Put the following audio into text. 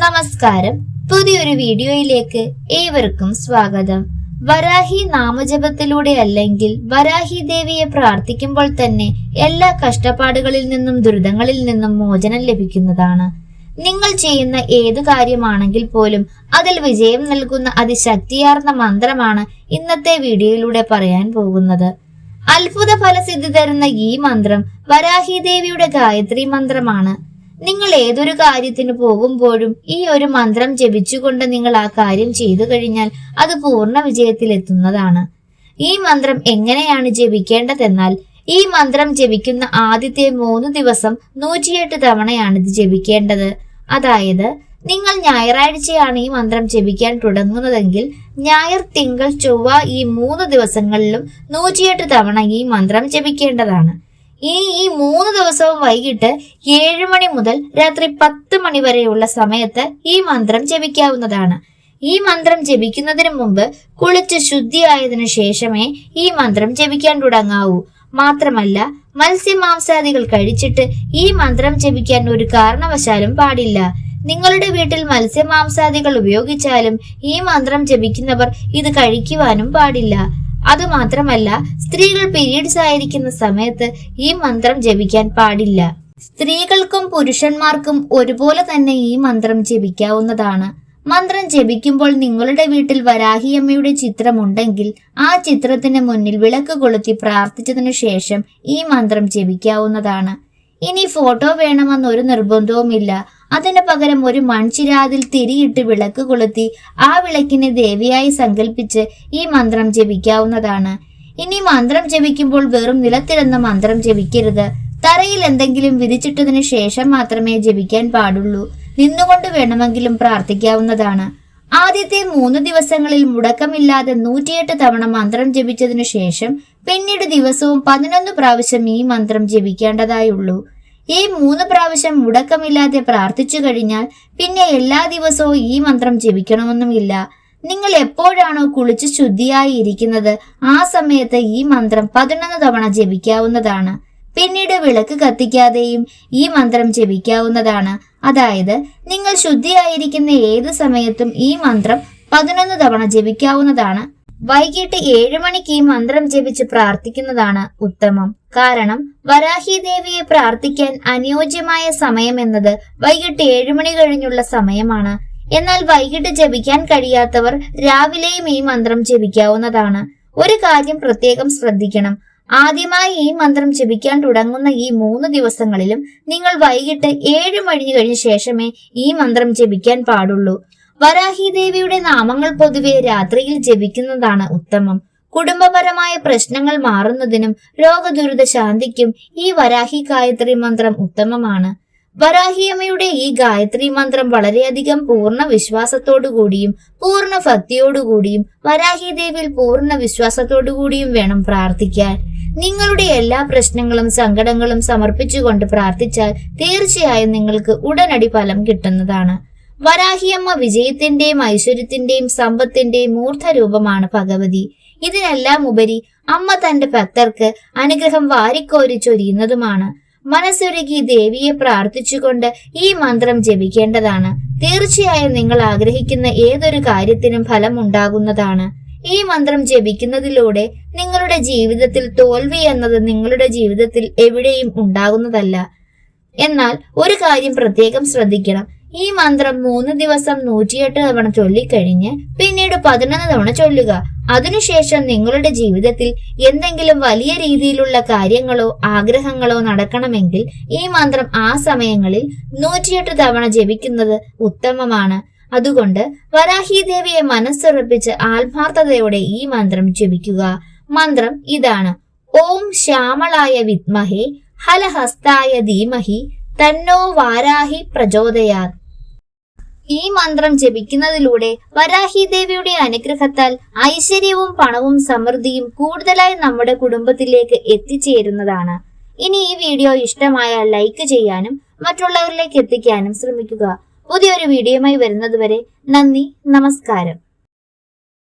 നമസ്കാരം. പുതിയൊരു വീഡിയോയിലേക്ക് ഏവർക്കും സ്വാഗതം. വരാഹി നാമജപത്തിലൂടെ അല്ലെങ്കിൽ വരാഹി ദേവിയെ പ്രാർത്ഥിക്കുമ്പോൾ തന്നെ എല്ലാ കഷ്ടപ്പാടുകളിൽ നിന്നും ദുരിതങ്ങളിൽ നിന്നും മോചനം ലഭിക്കുന്നതാണ്. നിങ്ങൾ ചെയ്യുന്ന ഏതു കാര്യമാണെങ്കിൽ പോലും അതിൽ വിജയം നൽകുന്ന അതിശക്തിയാർന്ന മന്ത്രമാണ് ഇന്നത്തെ വീഡിയോയിലൂടെ പറയാൻ പോകുന്നത്. അത്ഭുത ഫലസിദ്ധി തരുന്ന ഈ മന്ത്രം വരാഹി ദേവിയുടെ ഗായത്രി മന്ത്രമാണ്. നിങ്ങൾ ഏതൊരു കാര്യത്തിന് പോകുമ്പോഴും ഈ ഒരു മന്ത്രം ജപിച്ചുകൊണ്ട് നിങ്ങൾ ആ കാര്യം ചെയ്തു കഴിഞ്ഞാൽ അത് പൂർണ വിജയത്തിലെത്തുന്നതാണ് ഈ മന്ത്രം എങ്ങനെയാണ് ജപിക്കേണ്ടതെന്നാൽ ഈ മന്ത്രം ജപിക്കുന്ന ആദ്യത്തെ മൂന്ന് ദിവസം നൂറ്റിയെട്ട് തവണയാണ് ഇത് ജപിക്കേണ്ടത്. അതായത് നിങ്ങൾ ഞായറാഴ്ചയാണ് ഈ മന്ത്രം ജപിക്കാൻ തുടങ്ങുന്നതെങ്കിൽ ഞായർ തിങ്കൾ ചൊവ്വ ഈ മൂന്ന് ദിവസങ്ങളിലും നൂറ്റിയെട്ട് തവണ ഈ മന്ത്രം ജപിക്കേണ്ടതാണ്. ഇനി ഈ മൂന്ന് ദിവസവും വൈകിട്ട് ഏഴ് മണി മുതൽ രാത്രി പത്ത് മണി വരെയുള്ള സമയത്ത് ഈ മന്ത്രം ജപിക്കാവുന്നതാണ്. ഈ മന്ത്രം ജപിക്കുന്നതിന് മുമ്പ് കുളിച്ച് ശുദ്ധിയായതിനു ശേഷമേ ഈ മന്ത്രം ജപിക്കാൻ തുടങ്ങാവൂ. മാത്രമല്ല മത്സ്യമാംസാദികൾ കഴിച്ചിട്ട് ഈ മന്ത്രം ജപിക്കാൻ ഒരു കാരണവശാലും പാടില്ല. നിങ്ങളുടെ വീട്ടിൽ മത്സ്യമാംസാദികൾ ഉപയോഗിച്ചാലും ഈ മന്ത്രം ജപിക്കുന്നവർ ഇത് കഴിക്കുവാനും പാടില്ല. അതുമാത്രമല്ല സ്ത്രീകൾ പീരീഡ്സ് ആയിരിക്കുന്ന സമയത്ത് ഈ മന്ത്രം ജപിക്കാൻ പാടില്ല. സ്ത്രീകൾക്കും പുരുഷന്മാർക്കും ഒരുപോലെ തന്നെ ഈ മന്ത്രം ജപിക്കാവുന്നതാണ്. മന്ത്രം ജപിക്കുമ്പോൾ നിങ്ങളുടെ വീട്ടിൽ വരാഹിയമ്മയുടെ ചിത്രമുണ്ടെങ്കിൽ ആ ചിത്രത്തിന് മുന്നിൽ വിളക്ക് കൊളുത്തി പ്രാർത്ഥിച്ചതിനു ശേഷം ഈ മന്ത്രം ജപിക്കാവുന്നതാണ്. ഇനി ഫോട്ടോ വേണമെന്നൊരു നിർബന്ധവുമില്ല. അതിന് പകരം ഒരു മൺചിരാതിൽ തിരിയിട്ട് വിളക്ക് കൊളുത്തി ആ വിളക്കിനെ ദേവിയായി സങ്കല്പിച്ച് ഈ മന്ത്രം ജപിക്കാവുന്നതാണ്. ഇനി മന്ത്രം ജപിക്കുമ്പോൾ വെറും നിലത്തിരുന്ന മന്ത്രം ജപിക്കരുത്. തറയിൽ എന്തെങ്കിലും വിരിച്ചിട്ടതിനു ശേഷം മാത്രമേ ജപിക്കാൻ പാടുള്ളൂ. നിന്നുകൊണ്ട് വേണമെങ്കിലും പ്രാർത്ഥിക്കാവുന്നതാണ്. ആദ്യത്തെ മൂന്ന് ദിവസങ്ങളിൽ മുടക്കമില്ലാതെ നൂറ്റിയെട്ട് തവണ മന്ത്രം ജപിച്ചതിനു ശേഷം പിന്നീട് ദിവസവും പതിനൊന്ന് പ്രാവശ്യം ഈ മന്ത്രം ജപിക്കേണ്ടതായുള്ളൂ. ഈ മൂന്ന് പ്രാവശ്യം മുടക്കമില്ലാതെ പ്രാർത്ഥിച്ചു കഴിഞ്ഞാൽ പിന്നെ എല്ലാ ദിവസവും ഈ മന്ത്രം ജപിക്കണമെന്നുമില്ല. നിങ്ങൾ എപ്പോഴാണോ കുളിച്ച് ശുദ്ധിയായി ഇരിക്കുന്നത് ആ സമയത്ത് ഈ മന്ത്രം പതിനൊന്ന് തവണ ജപിക്കാവുന്നതാണ്. പിന്നീട് വിളക്ക് കത്തിക്കാതെയും ഈ മന്ത്രം ജപിക്കാവുന്നതാണ്. അതായത് നിങ്ങൾ ശുദ്ധിയായിരിക്കുന്ന ഏത് സമയത്തും ഈ മന്ത്രം പതിനൊന്ന് തവണ ജപിക്കാവുന്നതാണ്. വൈകിട്ട് ഏഴു മണിക്ക് മന്ത്രം ജപിച്ച് പ്രാർത്ഥിക്കുന്നതാണ് ഉത്തമം. കാരണം വരാഹി ദേവിയെ പ്രാർത്ഥിക്കാൻ അനുയോജ്യമായ സമയം എന്നത് വൈകിട്ട് ഏഴു മണി കഴിഞ്ഞുള്ള സമയമാണ്. എന്നാൽ വൈകിട്ട് ജപിക്കാൻ കഴിയാത്തവർ രാവിലെയും ഈ മന്ത്രം ജപിക്കാവുന്നതാണ്. ഒരു കാര്യം പ്രത്യേകം ശ്രദ്ധിക്കണം. ആദ്യമായി ഈ മന്ത്രം ജപിക്കാൻ തുടങ്ങുന്ന ഈ മൂന്ന് ദിവസങ്ങളിലും നിങ്ങൾ വൈകിട്ട് ഏഴ് മണി കഴിഞ്ഞ ശേഷമേ ഈ മന്ത്രം ജപിക്കാൻ പാടുള്ളൂ. വരാഹി ദേവിയുടെ നാമങ്ങൾ പൊതുവെ രാത്രിയിൽ ജപിക്കുന്നതാണ് ഉത്തമം. കുടുംബപരമായ പ്രശ്നങ്ങൾ മാറുന്നതിനും രോഗദുരിത ശാന്തിക്കും ഈ വരാഹി ഗായത്രി മന്ത്രം ഉത്തമമാണ്. വരാഹിയമ്മയുടെ ഈ ഗായത്രി മന്ത്രം വളരെയധികം പൂർണ വിശ്വാസത്തോടുകൂടിയും പൂർണ ഭക്തിയോടുകൂടിയും വരാഹി ദേവിയിൽ പൂർണ വിശ്വാസത്തോടുകൂടിയും വേണം പ്രാർത്ഥിക്കാൻ. നിങ്ങളുടെ എല്ലാ പ്രശ്നങ്ങളും സങ്കടങ്ങളും സമർപ്പിച്ചുകൊണ്ട് പ്രാർത്ഥിച്ചാൽ തീർച്ചയായും നിങ്ങൾക്ക് ഉടനടി ഫലം കിട്ടുന്നതാണ്. വരാഹിയമ്മ വിജയത്തിന്റെയും ഐശ്വര്യത്തിന്റെയും സമ്പത്തിന്റെയും മൂർധരൂപമാണ് ഭഗവതി. ഇതിനെല്ലാം ഉപരി അമ്മ തന്റെ ഭക്തർക്ക് അനുഗ്രഹം വാരിക്കോരി ചൊരിയുന്നതുമാണ്. മനസ്സൊരുക്കി ദേവിയെ പ്രാർത്ഥിച്ചുകൊണ്ട് ഈ മന്ത്രം ജപിക്കേണ്ടതാണ്. തീർച്ചയായും നിങ്ങൾ ആഗ്രഹിക്കുന്ന ഏതൊരു കാര്യത്തിനും ഫലം ഉണ്ടാകുന്നതാണ് ഈ മന്ത്രം ജപിക്കുന്നതിലൂടെ നിങ്ങളുടെ ജീവിതത്തിൽ തോൽവി എന്നത് നിങ്ങളുടെ ജീവിതത്തിൽ എവിടെയും ഉണ്ടാകുന്നതല്ല. എന്നാൽ ഒരു കാര്യം പ്രത്യേകം ശ്രദ്ധിക്കണം. ഈ മന്ത്രം മൂന്ന് ദിവസം നൂറ്റിയെട്ട് തവണ ചൊല്ലിക്കഴിഞ്ഞ് പിന്നീട് പതിനൊന്ന് തവണ ചൊല്ലുക. അതിനുശേഷം നിങ്ങളുടെ ജീവിതത്തിൽ എന്തെങ്കിലും വലിയ രീതിയിലുള്ള കാര്യങ്ങളോ ആഗ്രഹങ്ങളോ നടക്കണമെങ്കിൽ ഈ മന്ത്രം ആ സമയങ്ങളിൽ നൂറ്റിയെട്ട് തവണ ജപിക്കുന്നത് ഉത്തമമാണ്. അതുകൊണ്ട് വരാഹി ദേവിയെ മനസ്സുറപ്പിച്ച് ആത്മാർത്ഥതയോടെ ഈ മന്ത്രം ജപിക്കുക. മന്ത്രം ഇതാണ്. ഓം ശ്യാമളായ വിദ്മഹേ ഹലഹസ്തായ ധീമഹി തന്നോ വാരാഹി പ്രചോദയാ ഈ മന്ത്രം ജപിക്കുന്നതിലൂടെ വരാഹി ദേവിയുടെ അനുഗ്രഹത്താൽ ഐശ്വര്യവും പണവും സമൃദ്ധിയും കൂടുതലായി നമ്മുടെ കുടുംബത്തിലേക്ക് എത്തിച്ചേരുന്നതാണ്. ഇനി ഈ വീഡിയോ ഇഷ്ടമായാൽ ലൈക്ക് ചെയ്യാനും മറ്റുള്ളവരിലേക്ക് എത്തിക്കാനും ശ്രമിക്കുക. പുതിയൊരു വീഡിയോയുമായി വരുന്നതുവരെ നന്ദി നമസ്കാരം.